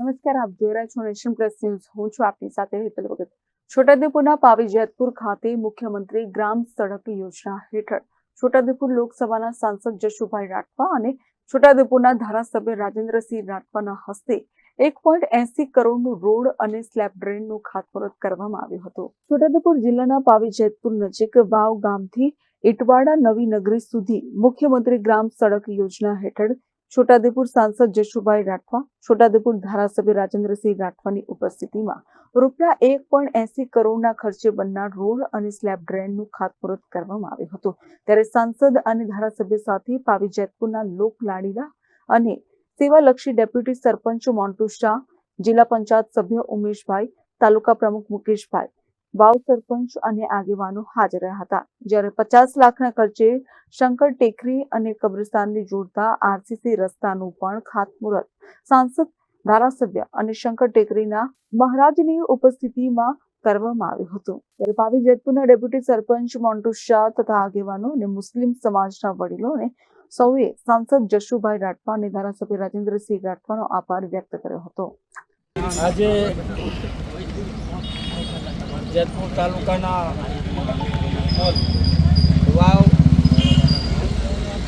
નમસ્કાર, આપ જોઈ રહ્યા છો નેશન પ્લસ ન્યૂઝ. હું છું આપની સાથે હેતલ ભગત. છોટાઉદેપુરના પાવીજેતપુર ખાતે મુખ્યમંત્રી ગ્રામ સડક યોજના હેઠળ છોટાઉદેપુર લોકસભાના સાંસદ જશુભાઈ રાઠવા અને છોટાઉદેપુરના ધારાસભ્ય રાજેન્દ્રસિંહ રાઠવાના હસ્તે એક પોઈન્ટ એસી કરોડનું રોડ અને સ્લેબ ડ્રેનનું ખાતમુહૂર્ત કરવામાં આવ્યું હતું. છોટાઉદેપુર જિલ્લાના પાવીજેતપુર નજીક વાવ ગામથી ઇટવાડા નવી નગરી સુધી મુખ્યમંત્રી ગ્રામ સડક યોજના હેઠળ છોટાઉદેપુર સાંસદ જશુભાઈ રાઠવા, છોટાઉદેપુર ધારાસભ્ય રાજેન્દ્રસિંહ રાઠવાની ઉપસ્થિતિમાં રૂપિયા એક પોઈન્ટ એસી કરોડના ખર્ચે બનનાર રોડ અને સ્લેબ ડ્રેનનું ખાતમુહૂર્ત કરવામાં આવ્યું હતું. ત્યારે સાંસદ અને ધારાસભ્ય સાથે પાવી જેતપુરના લોકલાડીલા અને સેવાલક્ષી ડેપ્યુટી સરપંચ મોન્ટુ શાહ, જિલ્લા પંચાયત સભ્ય ઉમેશભાઈ, તાલુકા પ્રમુખ મુકેશભાઈ વાવ સરપંચ અને આગેવાનો હાજર રહ્યા હતા. જ્યારે પચાસ લાખના ખર્ચે શંકર ટેકરી અને કબ્રસ્તાનને જોડતા આરસીસી રસ્તાનું પણ ખાતમુહૂર્ત. સાંસદ, ધારાસભ્ય અને શંકર ટેકરીના મહારાજની ઉપસ્થિતિમાં કરવામાં આવ્યું હતું. ત્યારે પાવી જેતપુરના ડેપ્યુટી સરપંચ મોન્ટુ શાહ તથા આગેવાનો અને મુસ્લિમ સમાજના વડીલોને સૌએ સાંસદ જશુભાઈ રાઠવા અને ધારાસભ્ય રાજેન્દ્રસિંહ રાઠવાનો આભાર વ્યક્ત કર્યો હતો. આજે જેતપુર તાલુકાના વાવ,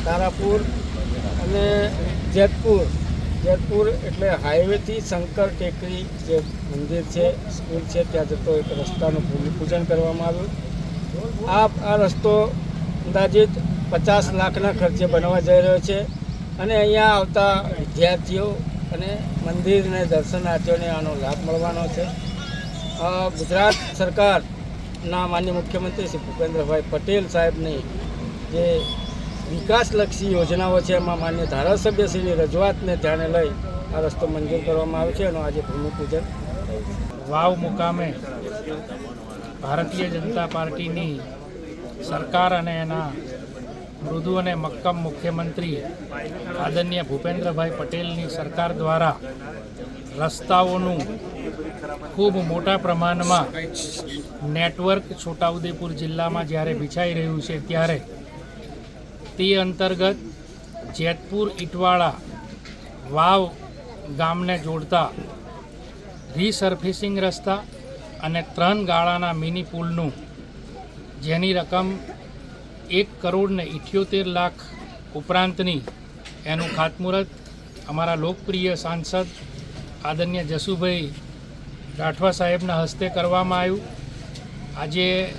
તારાપુર અને જેતપુર. જેતપુર એટલે હાઈવેથી શંકર ટેકરી જે મંદિર છે, સ્કૂલ છે, ત્યાં જતો એક રસ્તાનું ભૂમિપૂજન કરવામાં આવ્યું. આ આ રસ્તો અંદાજિત પચાસ લાખના ખર્ચે બનવા જઈ રહ્યો છે અને અહીંયા આવતા વિદ્યાર્થીઓ અને મંદિરને દર્શનાર્થીઓને આનો લાભ મળવાનો છે. ગુજરાત સરકારના માન્ય મુખ્યમંત્રી શ્રી ભૂપેન્દ્રભાઈ પટેલ સાહેબની જે વિકાસલક્ષી યોજનાઓ છે, એમાં માન્ય ધારાસભ્યશ્રીની રજૂઆતને ધ્યાને લઈ આ રસ્તો મંજૂર કરવામાં આવ્યો છે, એનું આજે ભૂમિપૂજન વાવ મુકામે ભારતીય જનતા પાર્ટીની સરકાર અને એના મૃદુ અને મક્કમ મુખ્યમંત્રી આદરણીય ભૂપેન્દ્રભાઈ પટેલની સરકાર દ્વારા રસ્તાઓનું ખૂબ મોટા પ્રમાણમાં નેટવર્ક છોટાઉદેપુર જિલ્લામાં જ્યારે બિછાઈ રહ્યું છે ત્યારે તે અંતર્ગત જેતપુર, ઇટવાળા વાવ ગામને જોડતા રીસર્ફિસિંગ રસ્તા અને ત્રણ ગાળાના મિની પુલનું જેની રકમ એક કરોડ ને ઇઠ્યોતેર લાખ ઉપરાંતની એનું ખાતમુહૂર્ત અમારા લોકપ્રિય સાંસદ આદરણીય જસુભાઈ રાઠવા સાહેબના હસ્તે કરવામાં આવ્યું. આજે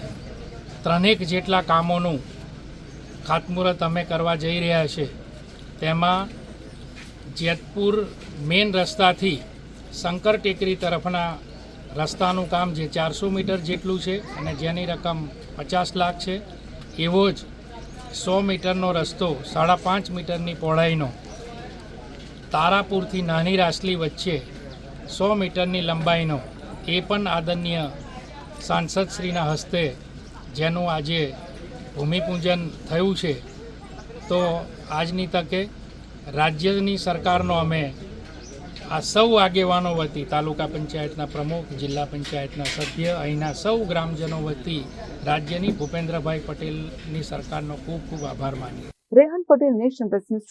ત્રણેક જેટલા કામોનું ખાતમુહૂર્ત અમે કરવા જઈ રહ્યા છે. તેમાં જેતપુર મેઇન રસ્તાથી શંકર ટેકરી તરફના રસ્તાનું કામ જે ચારસો મીટર જેટલું છે અને જેની રકમ પચાસ લાખ છે, એવો જ સો મીટરનો રસ્તો સાડા પાંચ મીટરની પહોળાઈનો તારાપુરથી નાની રાસલી વચ્ચે સો મીટરની લંબાઈનો એ પણ આદરણીય સાંસદશ્રીના હસ્તે જેનું આજે ભૂમિપૂજન થયું છે, તો આજની તકે રાજ્યની સરકારનો અમે આ સૌ આગેવાનો વતી તાલુકા પંચાયતના પ્રમુખ, જિલ્લા પંચાયતના સભ્ય, અહીંના સૌ ગ્રામજનો વતી રાજ્યની ભૂપેન્દ્રભાઈ પટેલની સરકારનો ખૂબ ખૂબ આભાર માનીએ. Rehan Patel, nation plus news